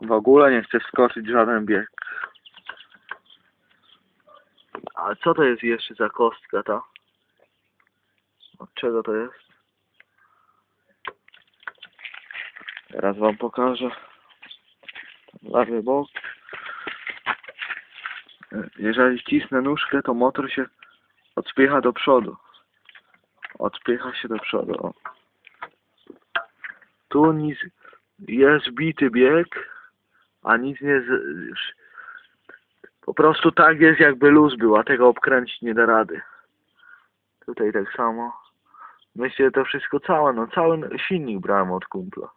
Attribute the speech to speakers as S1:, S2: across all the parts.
S1: W ogóle nie chcę skoczyć żaden bieg. A co to jest jeszcze za kostka ta? Od czego to jest? Teraz wam pokażę. Lewy bok. Jeżeli wcisnę nóżkę, to motor się odpycha do przodu. Odpycha się do przodu. O. Tu nic jest bity bieg, a nic nie z... Po prostu tak jest jakby luz był, a tego obkręcić nie da rady. Tutaj tak samo. Myślę, że to wszystko całe, no cały silnik brałem od kumpla.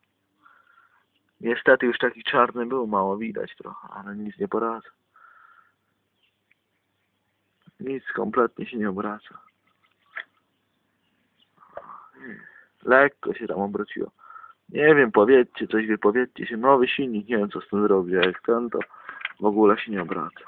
S1: Niestety już taki czarny był, mało widać trochę, ale nic nie poradzę. Nic kompletnie się nie obraca. Lekko się tam obróciło. Nie wiem, powiedzcie coś, wypowiedzcie się. Nowy silnik, nie wiem co z tym zrobić, jak ten to w ogóle się nie obraca.